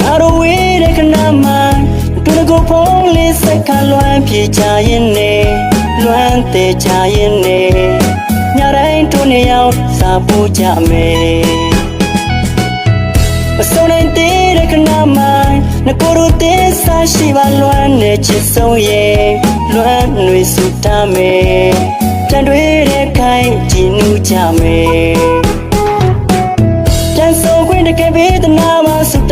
ငါတို့ဝေးတဲ့ခဏမှတူတကူဖုံးလေးစက်ခါလွမ်းပြေချရင်နေလွမ်းသေးချရင်နေညတိုင်းတို့နေရောက်စာပို့ကြမယ်မစုံနိုင်သေးတဲ့ခဏမှငကိုတို့သေးစားရှိပါလွမ်းနေချစ်ဆုံးရဲ့လွမ်းຫນွေစုတမ်းမယ်တန်တွေတဲ့ခိုင်ကြည်နူးကြမယ်ပြန်ဆိုခွင့်တကယ်ပေးတနာမဆူ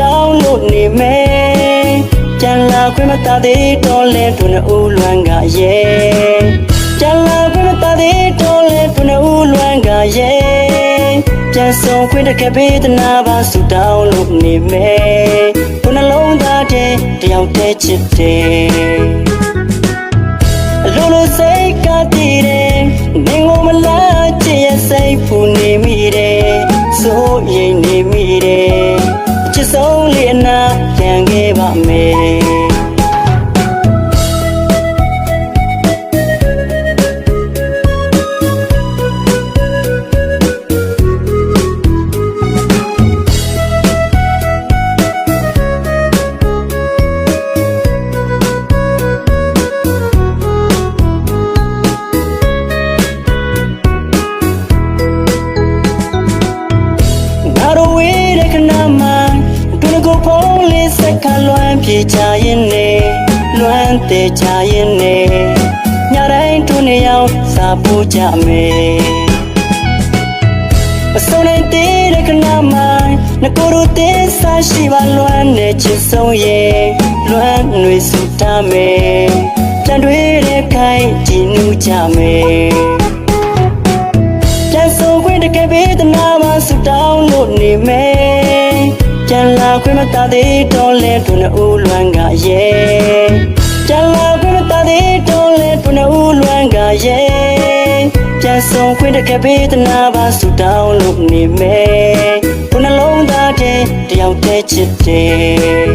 တောင်းလို့နေမယ်ပြန်လာခွင့်မတသေးတော့လဲသူနဲ့ဦးလွမ်းကရဲ့ပြန်လာခွင့်မတသေးတော့လဲသူနဲ့ဦးလွမ်းကရဲ့ပြန်ဆိုခွင့်တကယ်ပေးတနာပါဆူတောင်းလို့နေမယ်သူနှလုံးသားတည်းတယောက်တည်းချစ်တယ်အလိုလိုစိတ်ကတည်တယ်နေငုံမလားချစ်ရဲ့စိတ်ဖူနေမိတယ်စိုးရိမ်နေမိတယ် ချစ်ဆုံးလေးအနာပြန်ခဲ့ပါမယ်ငါတို့ဝေးတဲ့ခဏမှတူတ ကူဖုံးလေးစက်ခါလွမ်းပြေချရင်နေလွမ်းသေးချရင်နေညတိုင်းတို့နေရောက်စာပို့ကြမယ်မစုံနိုင်သေးတဲ့ခဏမှငကိုတို့သေးစားရှိပါလွမ်းနေချစ်ဆုံးရဲ့လွမ်းຫນွေစုတမ်းမယ်တန်တွေတဲ့ခိုင်ကြည်နူးကြမယ်ပြန်ဆိုခွင့်တကယ်ပေးတနာမဆူတောင်းလို့နေမယ်ပြန် လာခွင့်မတသေးတော့လဲသူနဲ့ဦးလွမ်းကရဲ့ပြန်လာခွင့်မတသေးတော့လဲသူနဲ့ဦးလွမ်းကရဲ့ပြန်ဆိုခွင့်တကယ်ပေးတနာပါဆူတောင်းလို့နေမယ်သူနှလုံးသားတည်းတယောက်တည်းချစ်တယ်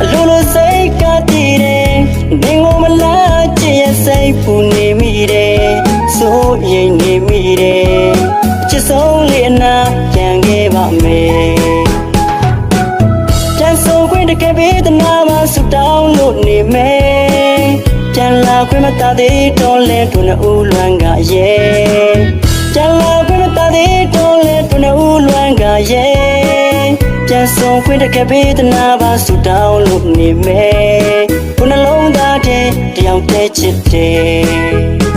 အလိုလိုစိတ်ကတည်တယ်နေငုံမလားချစ်ရဲ့စိတ်ပူနေမိတယ်စိုးရိမ်နေမိတယ်ချစ်ဆုံးလေးအနာပြန်ခဲ့ပါမယ် တကယ်ပေးတနာမဆူတောင်းလို့နေမယ်ပြန်လာခွင့်မတသေးတော့လဲသူနဲ့ဦးလွမ်းကရဲ့ပြန်လာခွင့်မတသေးတော့လဲသူနဲ့ဦးလွမ်းကရဲ့ပြန်ဆုံးခွင့်တကယ်ပေးတနာပါဆူတောင်းလို့နေမယ်ဘုနှလုံးသားတည်းတယောက်တည်းချစ်တယ်